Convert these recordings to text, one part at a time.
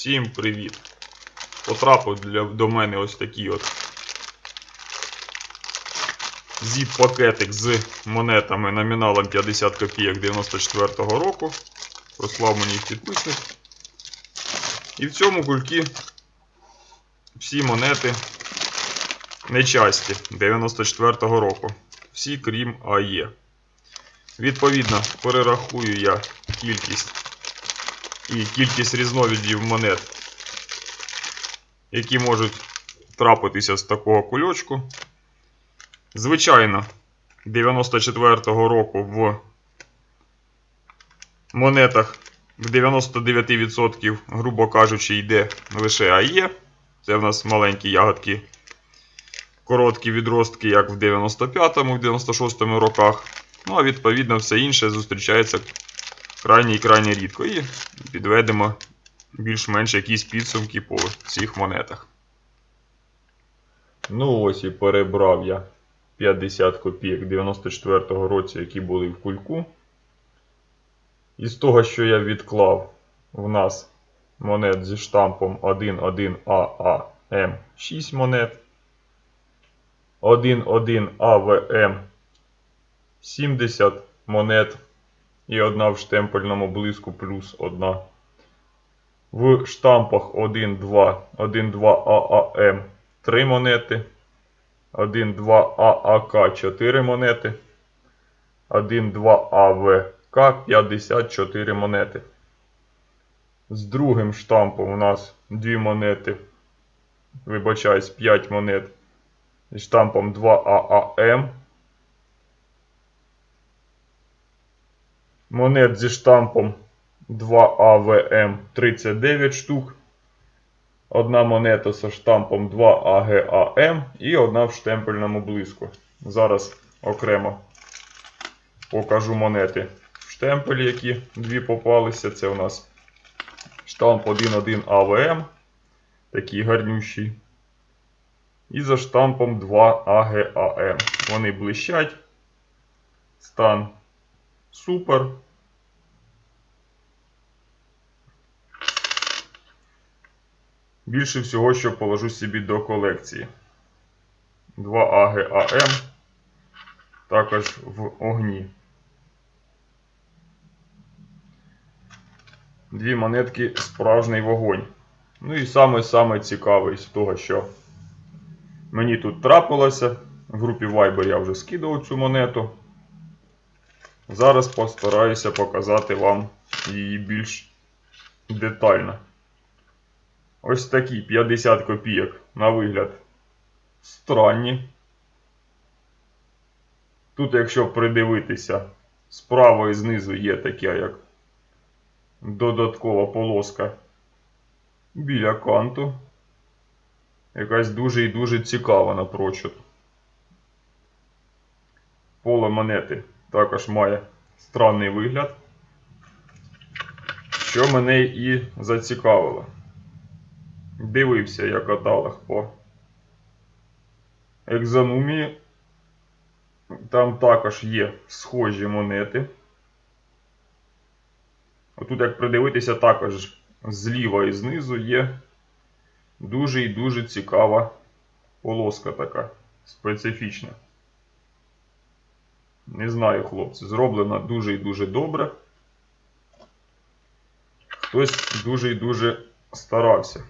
Всім привіт! Потрапив для, до мене ось такий от зіп-пакетик з монетами номіналом 50 копійок 94-го року. Послав мені їх підписник. І в цьому кульки всі монети нечасті 94-го року. Всі крім АЄ. Відповідно, перерахую я кількість і кількість різновидів монет, які можуть трапитися з такого кульочку. Звичайно, 94-го року в монетах в 99%, грубо кажучи, йде лише АЕ. Це в нас маленькі ягодки, короткі відростки, як в 95-му, в 96-му роках. Ну, а відповідно, все інше зустрічається крайні і крайні рідко. І підведемо більш-менш якісь підсумки по цих монетах. Ну ось і перебрав я 50 копійок 94-го році, які були в кульку. Із того, що я відклав, в нас монет зі штампом 11AAM 6 монет. 11AVM 70 монет і одна в штемпельному блиску плюс одна. В штампах 1-2, 1-2 ААМ 3 монети. 1-2 ААК 4 монети. 1-2 АВК 54 монети. З другим штампом у нас 2 монети. Вибачаюсь, 5 монет. Зі штампом 2 ААМ Монет зі штампом 2АВМ 39 штук. Одна монета зі штампом 2АГАМ і одна в штемпельному блиску. Зараз окремо покажу монети в штемпелі, які дві попалися. Це у нас штамп 1.1 АВМ. Такий гарнющий. І за штампом 2 АГАМ. Вони блищать. Стан Супер. Більше всього, що положу собі до колекції. 2 АГАМ. Також в огні. Дві монетки справжній вогонь. Ну і саме-саме цікавий з того, що мені тут трапилося. В групі Viber я вже скидував цю монету. Зараз постараюся показати вам її більш детально. Ось такі 50 копійок на вигляд странні. Тут, якщо придивитися, справа і знизу є таке, як додаткова полоска біля канту. Якась дуже і дуже цікава напрочуд. Поле монети також має странний вигляд, що мене і зацікавило. Дивився я каталог по екзонумії. Там також є схожі монети. Отут, як придивитися, також зліва і знизу є дуже і дуже цікава полоска така специфічна. Не знаю, хлопці, зроблено дуже і дуже добре. Хтось дуже і дуже старався.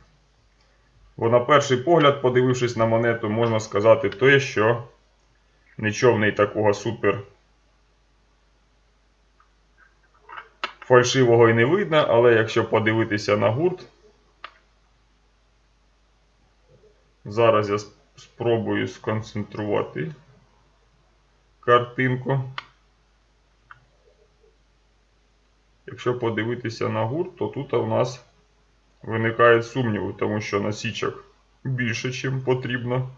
Бо на перший погляд, подивившись на монету, можна сказати те, що нічого в неї такого супер фальшивого і не видно, але якщо подивитися на гурт, зараз я спробую сконцентрувати картинку. Якщо подивитися на гурт, то тут у нас виникають сумніви, тому що насічок більше, ніж потрібно.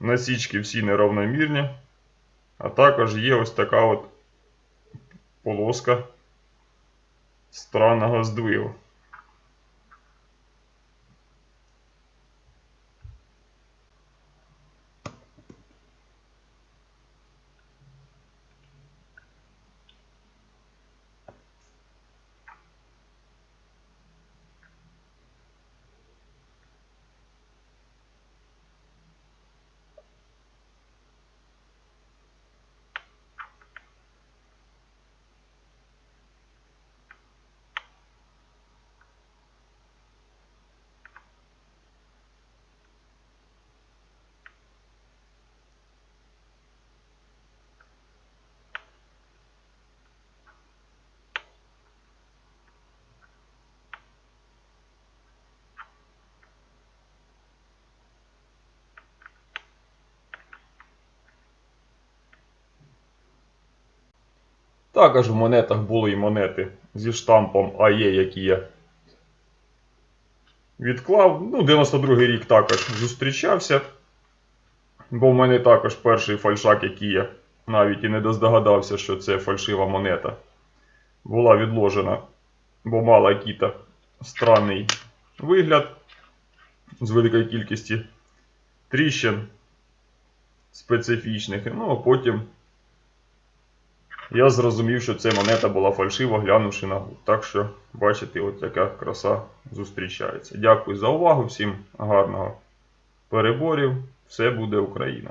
Насічки всі неравномірні. А також є ось така от полоска странного здвигу. Також в монетах були і монети зі штампом АЕ, які я відклав. Ну, 92-й рік також зустрічався. Бо в мене також перший фальшак, який я навіть і не доздогадався, що це фальшива монета. Була відложена, бо мала який-то странний вигляд з великої кількості тріщин специфічних. Ну, а потім я зрозумів, що це монета була фальшива, глянувши на гурт. Так що, бачите, от яка краса зустрічається. Дякую за увагу, всім гарного переборів. Все буде Україна!